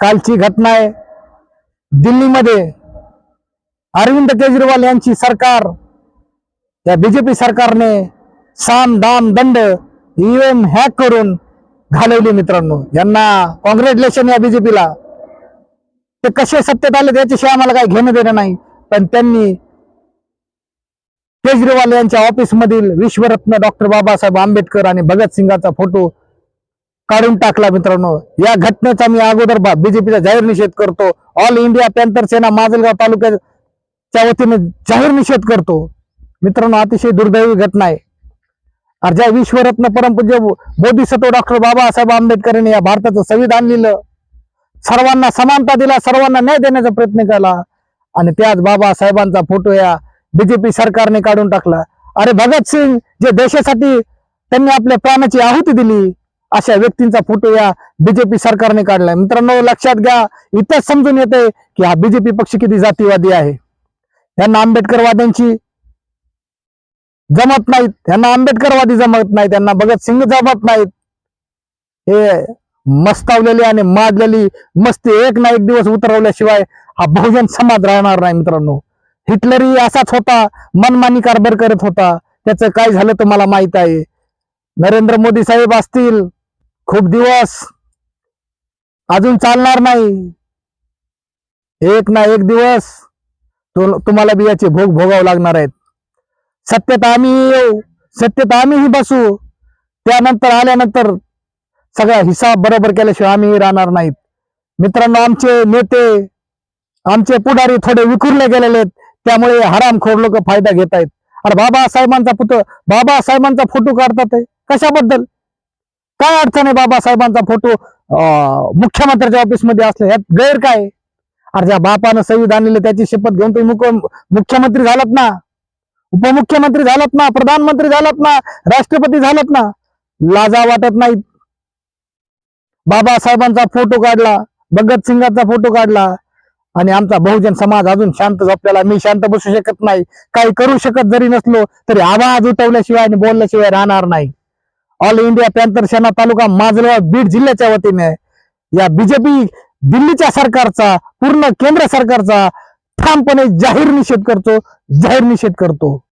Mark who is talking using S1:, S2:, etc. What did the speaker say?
S1: कालची घटना आहे. दिल्लीमध्ये अरविंद केजरीवाल यांची सरकार या बीजेपी सरकारने साम दाम दंड ईव्हीएम हॅक करून घालवली मित्रांनो. यांना कॉंग्रॅच्युलेशन या बीजेपीला. ते कसे सत्तेत आले त्याच्याशिवाय आम्हाला काही घेणं देणं नाही. पण त्यांनी केजरीवाल यांच्या ऑफिस मधील विश्वरत्न डॉक्टर बाबासाहेब आंबेडकर आणि भगतसिंगाचा फोटो काढून टाकला मित्रांनो. या घटनेचा मी अगोदर बीजेपीचा जाहीर निषेध करतो. All India panther Sena Majalgaon तालुक्याच्या वतीने जाहीर निषेध करतो. मित्रांनो अतिशय दुर्दैवी घटना आहे. आणि ज्या विश्वरत्न परमपूज्य बोधिसत्व डॉक्टर बाबासाहेब आंबेडकर यांनी या भारताचं संविधान लिहिलं. सर्वांना समानता दिला सर्वांना न्याय देण्याचा प्रयत्न केला. आणि त्याच बाबासाहेबांचा फोटो या बीजेपी सरकारने काढून टाकला. अरे भगतसिंग जे देशासाठी त्यांनी आपल्या प्राणाची आहुती दिली अशा व्यक्तींचा फोटो या बीजेपी सरकारने काढलाय. मित्रांनो लक्षात घ्या इथंच समजून येते की हा बीजेपी पक्ष किती जातीवादी आहे. यांना आंबेडकरवाद्यांची जमत नाहीत. यांना आंबेडकरवादी जमत नाहीत. त्यांना भगतसिंग जमत नाहीत. हे मस्तावलेली आणि माजलेली मस्ती एक ना एक दिवस उतरवल्याशिवाय हा बहुजन समाज राहणार नाही मित्रांनो. हिटलरही असाच होता मनमानी कारभार करत होता. त्याचं काय झालं तुम्हाला माहीत आहे. नरेंद्र मोदी साहेब असतील खूप दिवस अजून चालणार नाही. एक ना एक दिवस तो- तुम्हाला बी याचे भोग भोगावं लागणार आहेत. सत्तेत आम्ही येऊ सत्तेत आम्हीही बसू. त्यानंतर आल्यानंतर सगळा हिसाब बरोबर केल्याशिवाय आम्ही राहणार नाहीत. मित्रांनो आमचे नेते आमचे पुढारी थोडे विखुरले गेलेले आहेत. त्यामुळे हरामखोर लोक फायदा घेत आहेत. अरे बाबासाहेबांचा पुत बाबासाहेबांचा फोटो काढतात कशाबद्दल? काय अडचण आहे बाबासाहेबांचा फोटो अं, मुख्यमंत्र्याच्या ऑफिसमध्ये असले यात गैर काय अरे ज्या बापानं संविधान लिहिलं त्याची शपथ घेऊन तुम्ही मुख्यमंत्री झालात ना? उपमुख्यमंत्री झालात ना? प्रधानमंत्री झालात ना? राष्ट्रपती झालात ना? लाजा वाटत नाही बाबासाहेबांचा फोटो काढला भगतसिंगाचा फोटो काढला आणि आमचा बहुजन समाज अजून शांत झोपलेला. मी शांत बसू शकत नाही. काही करू शकत जरी नसलो तरी आवाज उठवल्याशिवाय आणि बोलल्याशिवाय राहणार नाही. All India Panther Sena taluka Majalgaon Beed जिल्ह्याच्या वतीने या बीजेपी दिल्लीच्या सरकारचा पूर्ण केंद्र सरकारचा ठामपणे जाहीर निषेध करतो जाहीर निषेध करतो.